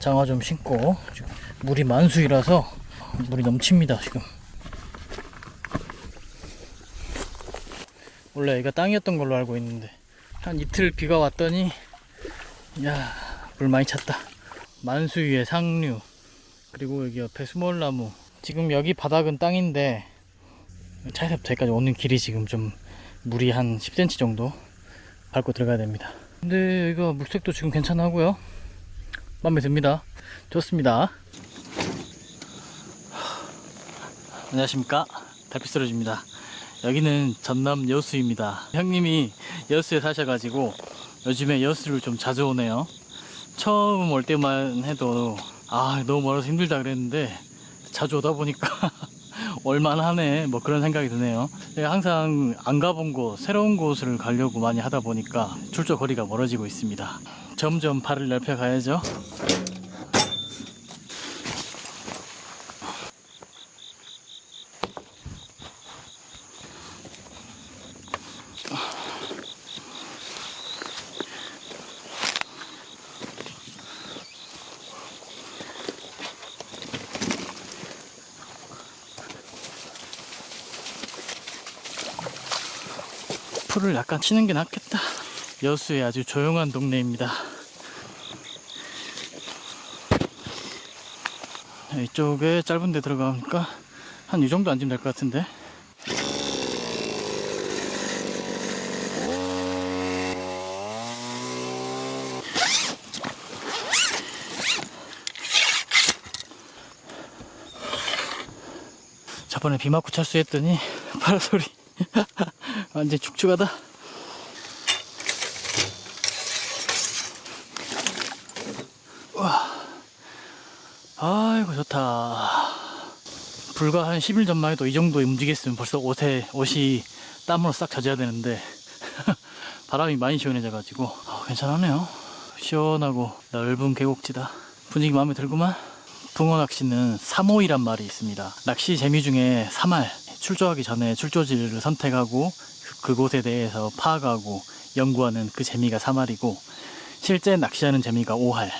장화 좀 신고 지금 물이 만수이라서 물이 넘칩니다 지금. 원래 여기가 땅이었던 걸로 알고 있는데 한 이틀 비가 왔더니 야물 많이 찼다. 만수위의 상류. 그리고 여기 옆에 수몰나무. 지금 여기 바닥은 땅인데 차에서부터 여기까지 오는 길이 지금 좀 물이 한 10cm 정도 밟고 들어가야 됩니다. 근데 여기가 물색도 지금 괜찮하고요 마음에 듭니다. 좋습니다. 안녕하십니까? 달빛 쓰러집니다. 여기는 전남 여수입니다. 형님이 여수에 사셔가지고 요즘에 여수를 좀 자주 오네요. 처음 올 때만 해도 아 너무 멀어서 힘들다 그랬는데 자주 오다 보니까 올만하네. 뭐 그런 생각이 드네요. 항상 안 가본 곳 새로운 곳을 가려고 많이 하다 보니까 출조 거리가 멀어지고 있습니다 점점 발을 넓혀 가야죠 풀을 약간 치는 게 낫겠다. 여수의 아주 조용한 동네입니다. 이쪽에 짧은 데 들어가니까 한 이 정도 앉으면 될 것 같은데. 저번에 비 맞고 철수했더니 파라솔이 완전 축축하다. 와, 아이고 좋다. 불과 한 10일 전만 해도 이 정도 움직였으면 벌써 옷에 옷이 땀으로 싹 젖어야 되는데 바람이 많이 시원해져 가지고 아, 괜찮네요. 시원하고 넓은 계곡지다. 분위기 마음에 들구만. 붕어 낚시는 3호이란 말이 있습니다. 낚시 재미 중에 3할 출조하기 전에 출조지를 선택하고 그- 그곳에 대해서 파악하고 연구하는 그 재미가 3할이고 실제 낚시하는 재미가 5할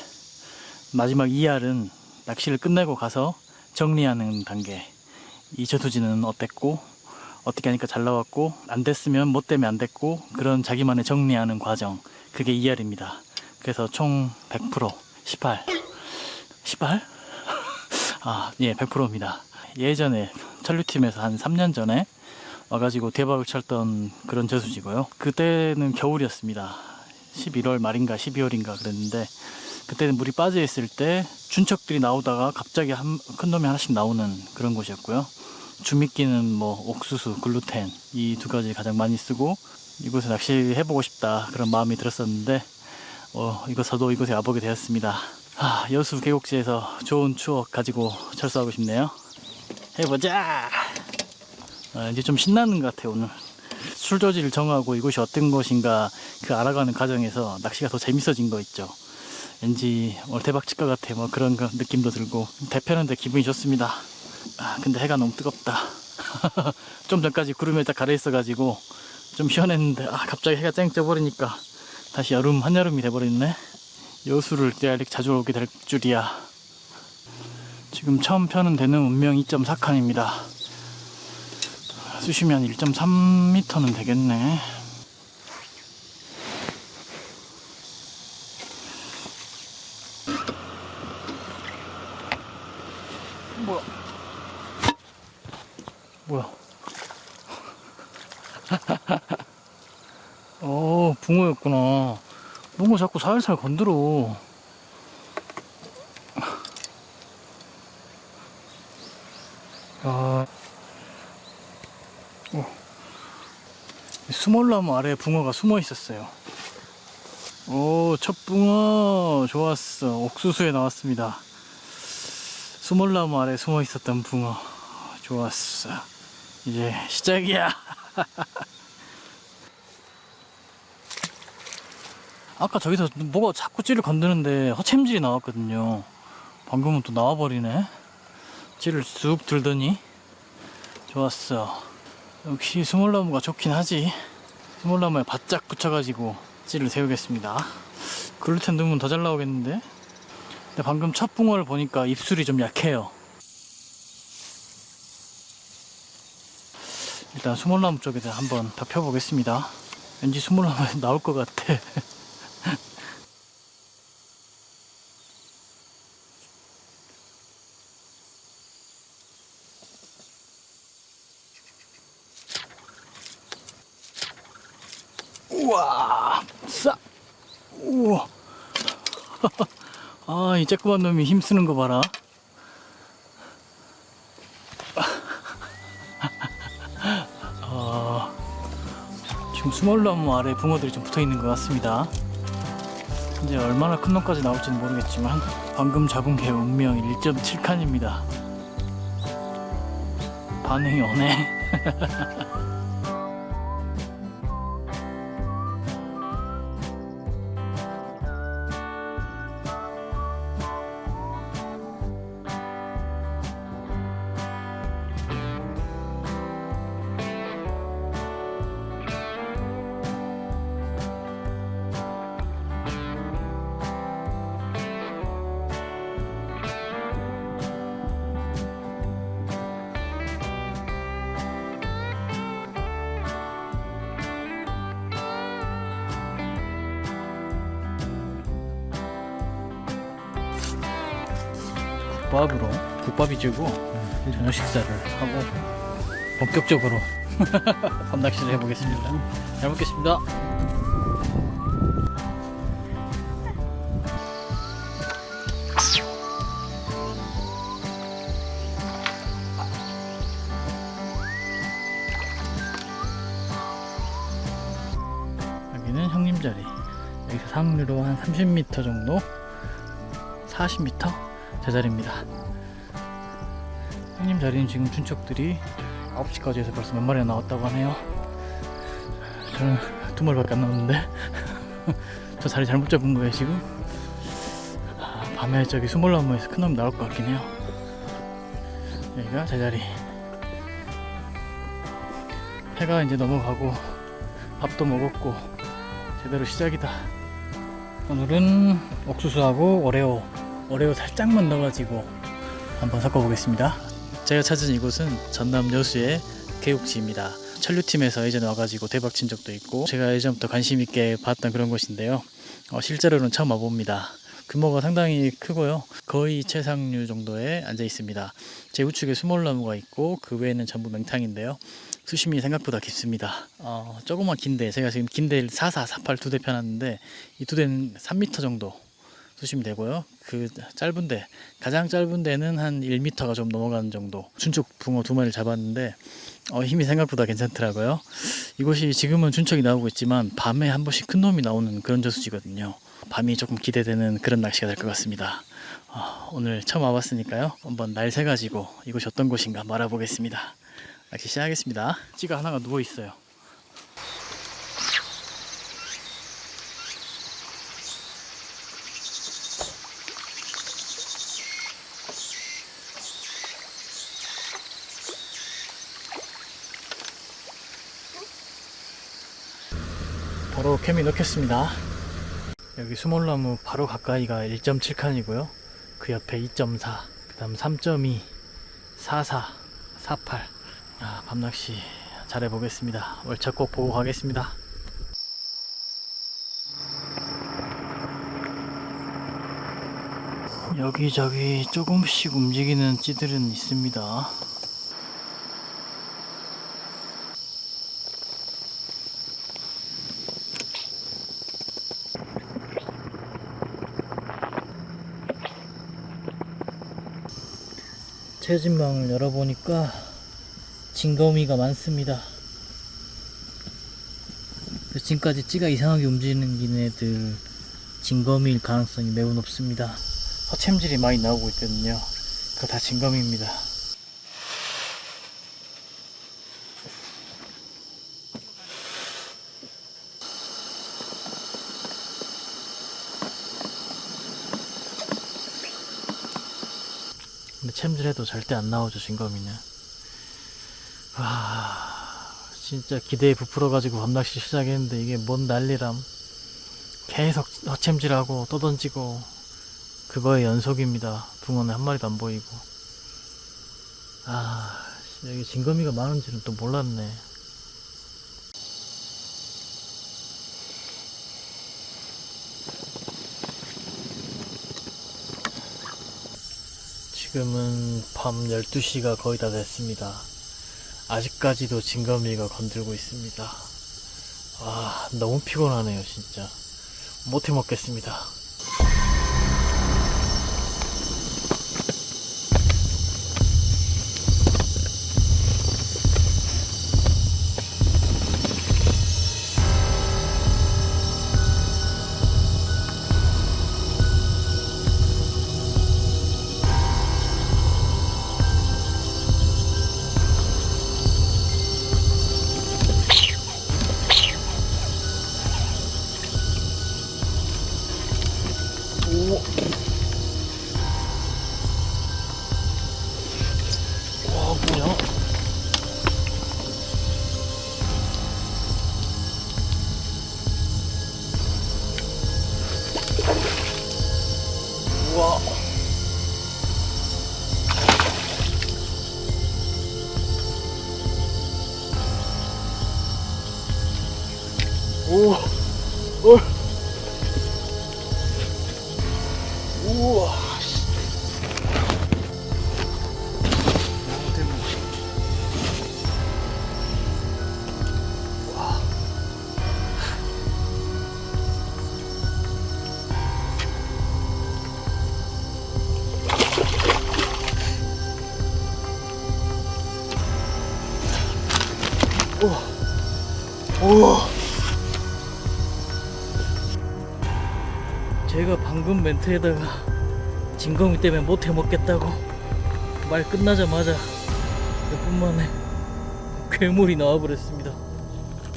마지막 2할은 낚시를 끝내고 가서 정리하는 단계 이 저수지는 어땠고 어떻게 하니까 잘 나왔고 안 됐으면 뭐 때문에 안 됐고 그런 자기만의 정리하는 과정 그게 2할입니다 그래서 총 100% 18 18? 아, 예, 100%입니다. 예전에 천류팀에서 한 3년 전에 와가지고 대박을 쳤던 그런 저수지고요. 그때는 겨울이었습니다. 11월 말인가 12월인가 그랬는데 그때는 물이 빠져 있을 때 준척들이 나오다가 갑자기 한, 큰 놈이 하나씩 나오는 그런 곳이었고요. 주미끼는 뭐 옥수수, 글루텐 이 두 가지 가장 많이 쓰고 이곳에 낚시해보고 싶다 그런 마음이 들었었는데 어, 이거 저도 이곳에 와보게 되었습니다. 아, 여수 계곡지에서 좋은 추억 가지고 철수하고 싶네요. 해보자! 아, 이제 좀 신나는 것 같아요, 오늘. 술조지를 정하고 이곳이 어떤 곳인가 그 알아가는 과정에서 낚시가 더 재밌어진 거 있죠. 왠지 오늘 대박 칠 것 같아, 뭐 그런 거 느낌도 들고. 대표는데 기분이 좋습니다. 아, 근데 해가 너무 뜨겁다. 좀 전까지 구름에 딱 가려 있어 가지고 좀 시원했는데, 아, 갑자기 해가 쨍 떠버리니까 다시 여름, 한여름이 돼버렸네. 여수를 이렇게 자주 오게 될 줄이야. 지금 처음 펴는 데는 운명 2.4칸입니다. 수심이 한 1.3m는 되겠네. 뭐야? 뭐야? 어, 붕어였구나. 붕어 자꾸 살살 건드려. 아, 어. 수몰나무 아래에 붕어가 숨어 있었어요. 오, 첫 붕어 좋았어. 옥수수에 나왔습니다. 수몰나무 아래 숨어 있었던 붕어 좋았어. 이제 시작이야. 아까 저기서 뭐가 자꾸 찌를 건드는데 허챔질이 나왔거든요. 방금은 또 나와버리네. 찌를 쑥 들더니 좋았어. 역시 스몰나무가 좋긴 하지. 스몰나무에 바짝 붙여가지고 찌를 세우겠습니다. 글루텐 넣으면 더 잘 나오겠는데? 근데 방금 첫 붕어를 보니까 입술이 좀 약해요. 일단 수몰나무 쪽에서 한번 더 펴보겠습니다. 왠지 수몰나무에 나올 것 같아. 우와, 싸, 우와. 아, 이 쬐끄만 놈이 힘쓰는 거 봐라. 아, 지금 스몰나무 아래 붕어들이 좀 붙어 있는 것 같습니다. 이제 얼마나 큰 놈까지 나올지는 모르겠지만 방금 잡은 게 운명 1.7칸입니다. 반응이 오네. 국밥으로 국밥이 지고 저녁 식사를 하고 본격적으로 밤낚시를 해보겠습니다. 잘 먹겠습니다. 여기는 형님 자리. 여기서 상류로 한 30m 정도, 40m 제 자리입니다. 형님 자리는 지금 춘척들이 9시까지 해서 벌써 몇 마리가 나왔다고 하네요. 저는 두 마리밖에 안 나왔는데 저 자리 잘못 잡은 거예요 지금. 아, 밤에 저기 수몰나무에서 큰놈 나올 것 같긴 해요. 여기가 제 자리. 해가 이제 넘어가고 밥도 먹었고 제대로 시작이다. 오늘은 옥수수하고 오레오 오레오 살짝만 넣어가지고 한번 섞어보겠습니다. 제가 찾은 이곳은 전남 여수의 개국지입니다. 천류팀에서 예전에 와가지고 대박 친 적도 있고 제가 예전부터 관심 있게 봤던 그런 곳인데요. 어, 실제로는 처음 와봅니다. 규모가 상당히 크고요. 거의 최상류 정도에 앉아 있습니다. 제 우측에 수몰나무가 있고 그 외에는 전부 맹탕인데요. 수심이 생각보다 깊습니다. 어, 조그만 긴대 제가 지금 긴대 44, 48 두 대 펴놨는데 이 두 대는 3m 정도 수심이 되고요. 그 짧은 데 가장 짧은 데는 한 1m가 좀 넘어가는 정도. 춘축 붕어 두 마리를 잡았는데 어, 힘이 생각보다 괜찮더라고요. 이곳이 지금은 춘척이 나오고 있지만 밤에 한 번씩 큰 놈이 나오는 그런 저수지거든요. 밤이 조금 기대되는 그런 낚시가 될 것 같습니다. 어, 오늘 처음 와봤으니까요. 한번 날 새가지고 이곳이 어떤 곳인가 한번 알아보겠습니다. 낚시 시작하겠습니다. 찌가 하나가 누워 있어요. 바로 캠이 넣겠습니다. 여기 수몰나무 바로 가까이가 1.7칸이고요. 그 옆에 2.4, 그 다음 3.2, 44, 48. 아, 밤낚시 잘해보겠습니다. 월차 꼭 보고 가겠습니다. 여기저기 조금씩 움직이는 찌들은 있습니다. 채진망을 열어보니까 징거미가 많습니다. 지금까지 찌가 이상하게 움직이는 애들 징거미일 가능성이 매우 높습니다. 허챔질이 많이 나오고 있거든요. 그거 다 징거미입니다. 근데 챔질해도 절대 안 나오죠 진검이는 와 진짜 기대에 부풀어가지고 밤낚시 시작했는데 이게 뭔 난리람 계속 허챔질하고 또 던지고 그거의 연속입니다. 붕어는 한 마리도 안 보이고. 아, 씨, 여기 진거미가 많은지는 또 몰랐네. 지금은 밤 12시가 거의 다 됐습니다. 아직까지도 진거미가 건들고 있습니다. 아, 너무 피곤하네요, 진짜. 못해 먹겠습니다. 오. 어. 우와. 방금 멘트에다가 진검이 때문에 못 해 먹겠다고 말 끝나자마자 몇 분 만에 괴물이 나와버렸습니다.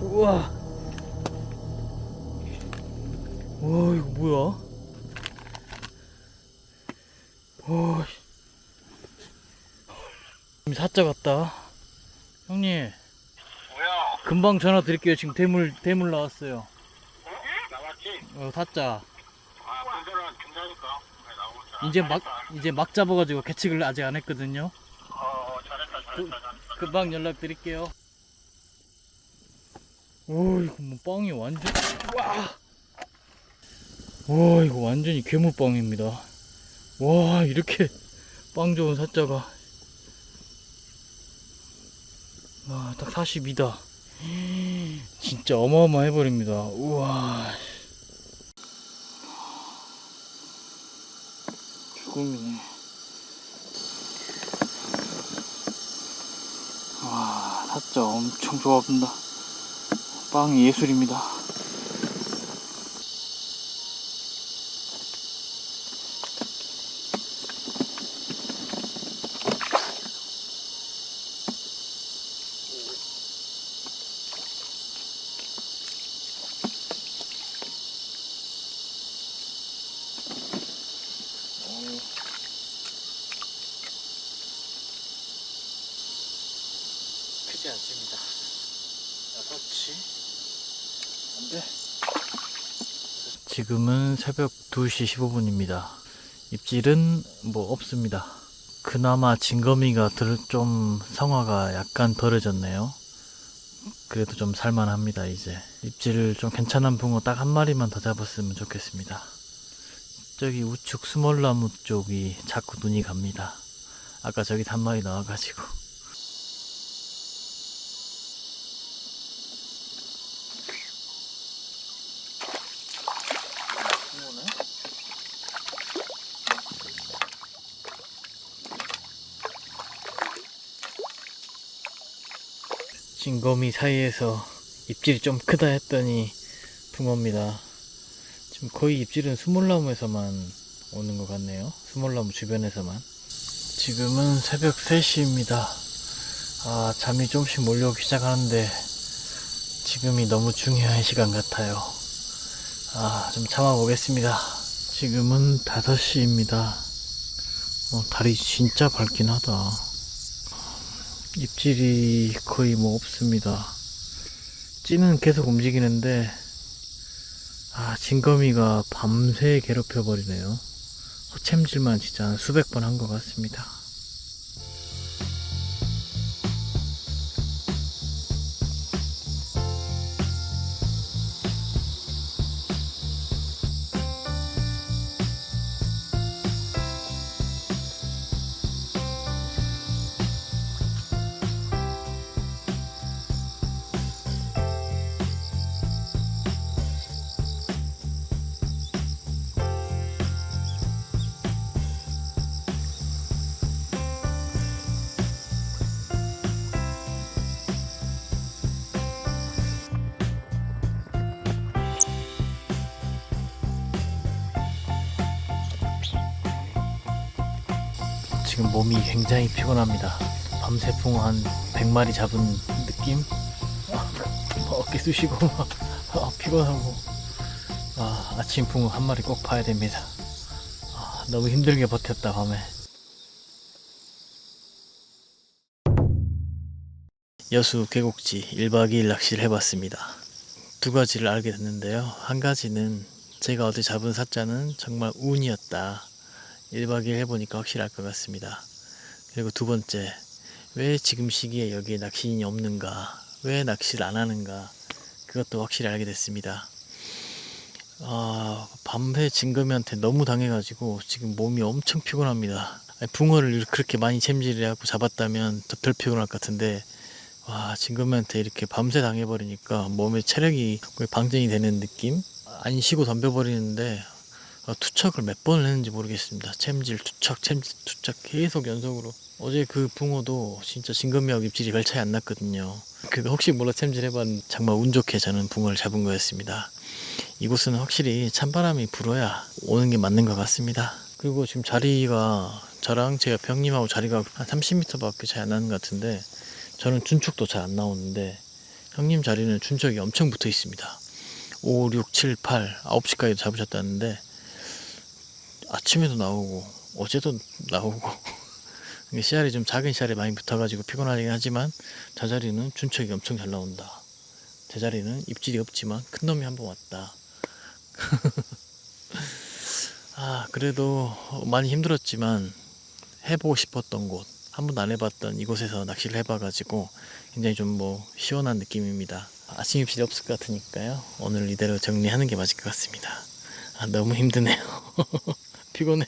우와. 와 이거 뭐야? 와. 씨. 사자 같다. 형님 뭐야? 금방 전화 드릴게요. 지금 대물 대물 나왔어요. 나왔지? 어 사자. 아, 근데는 괜찮으니까. 네, 나오자. 이제 막 이제 막 잡아가지고 개측을 아직 안 했거든요. 어, 잘했다, 잘했다, 잘했다. 금방 연락 드릴게요. 오 이거 뭐 빵이 완전 와. 와 이거 완전히 괴물빵입니다. 와 이렇게 빵 좋은 사자가 와딱 42다. 진짜 어마어마해 버립니다. 우와. 죽음이네. 와, 사자 엄청 좋아 본다. 빵이 예술입니다. 크지 않습니다. 여섯치? 안 돼. 지금은 새벽 2시 15분입니다. 입질은 뭐 없습니다. 그나마 진거미가 들, 좀 성화가 약간 덜해졌네요. 그래도 좀 살만합니다, 이제. 입질 좀 괜찮은 붕어 딱 한 마리만 더 잡았으면 좋겠습니다. 저기 우측 스몰나무 쪽이 자꾸 눈이 갑니다. 아까 저기 한 마리 나와가지고. 진거미 사이에서 입질이 좀 크다 했더니 붕어입니다. 지금 거의 입질은 스몰나무에서만 오는 것 같네요. 스몰나무 주변에서만. 지금은 새벽 3시입니다. 아, 잠이 좀씩 몰려오기 시작하는데 지금이 너무 중요한 시간 같아요. 아, 좀 참아보겠습니다. 지금은 5시입니다. 어, 달이 진짜 밝긴 하다. 입질이 거의 뭐 없습니다. 찌는 계속 움직이는데, 아, 진거미가 밤새 괴롭혀 버리네요. 호챔질만 진짜 한 수백 번 한 것 같습니다. 지금 몸이 굉장히 피곤합니다. 밤새 붕어 한 100마리 잡은 느낌? 어깨 쑤시고 막 아, 피곤하고 아, 아침 붕어 한 마리 꼭 봐야 됩니다. 아, 너무 힘들게 버텼다 밤에. 여수 계곡지 1박 2일 낚시를 해봤습니다. 두 가지를 알게 됐는데요. 한 가지는 제가 어제 잡은 사자는 정말 운이었다. 1박 2일 해보니까 확실할 것 같습니다. 그리고 두 번째, 왜 지금 시기에 여기에 낚시인이 없는가? 왜 낚시를 안 하는가? 그것도 확실히 알게 됐습니다. 아, 밤새 진검이한테 너무 당해가지고 지금 몸이 엄청 피곤합니다. 붕어를 그렇게 많이 챔질해갖고 잡았다면 더덜 피곤할 것 같은데, 와, 진검이한테 이렇게 밤새 당해버리니까 몸에 체력이 거의 방전이 되는 느낌? 안 쉬고 덤벼버리는데 어, 투척을 몇 번을 했는지 모르겠습니다. 챔질, 투척, 챔질, 투척 계속 연속으로. 어제 그 붕어도 진짜 진검이하고 입질이 별 차이 안 났거든요. 그 혹시 몰라 챔질 해봤는데 정말 운 좋게 저는 붕어를 잡은 거였습니다. 이곳은 확실히 찬바람이 불어야 오는 게 맞는 것 같습니다. 그리고 지금 자리가 저랑 제 옆에 형님하고 자리가 한 30m밖에 차이 안 나는 것 같은데 저는 준축도 잘 안 나오는데 형님 자리는 준척이 엄청 붙어 있습니다. 5, 6, 7, 8, 9시까지 잡으셨다는데 아침에도 나오고 어제도 나오고. 씨알이 좀 작은 씨알이 많이 붙어가지고 피곤하긴 하지만 저 자리는 준척이 엄청 잘 나온다. 제 자리는 입질이 없지만 큰 놈이 한 번 왔다. 아 그래도 많이 힘들었지만 해보고 싶었던 곳 한 번도 안 해봤던 이곳에서 낚시를 해봐가지고 굉장히 좀 뭐 시원한 느낌입니다. 아침 입질이 없을 것 같으니까요. 오늘 이대로 정리하는 게 맞을 것 같습니다. 아 너무 힘드네요 피곤해.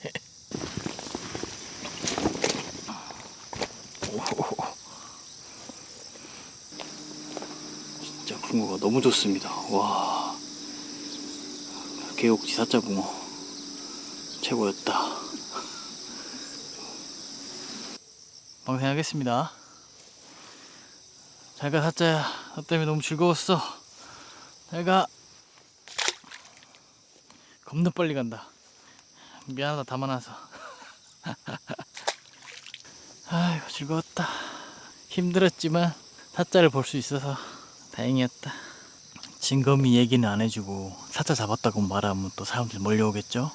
진짜 붕어가 너무 좋습니다. 와. 개옥 지 사자 붕어. 최고였다. 방생하겠습니다. 잘가 사자야. 너 때문에 너무 즐거웠어. 잘가. 겁나 빨리 간다. 미안하다 다 많아서. 아이고 즐거웠다. 힘들었지만 사자를 볼 수 있어서 다행이었다. 진검이 얘기는 안 해주고 사자 잡았다고 말하면 또 사람들이 몰려오겠죠?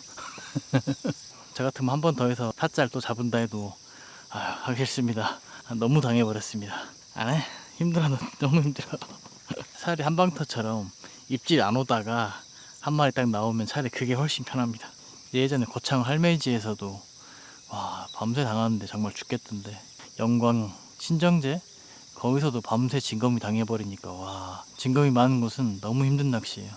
저 같으면 한 번 더 해서 사자를 또 잡은다 해도 아유 하기 싫습니다. 너무 당해버렸습니다. 안해. 힘들어 너무 힘들어. 차라리 한방터처럼 입질 안 오다가 한 마리 딱 나오면 차라리 그게 훨씬 편합니다 예전에 고창 할매지에서도 와 밤새 당하는데 정말 죽겠던데. 영광 신정제? 거기서도 밤새 진검이 당해버리니까 와 진검이 많은 곳은 너무 힘든 낚시예요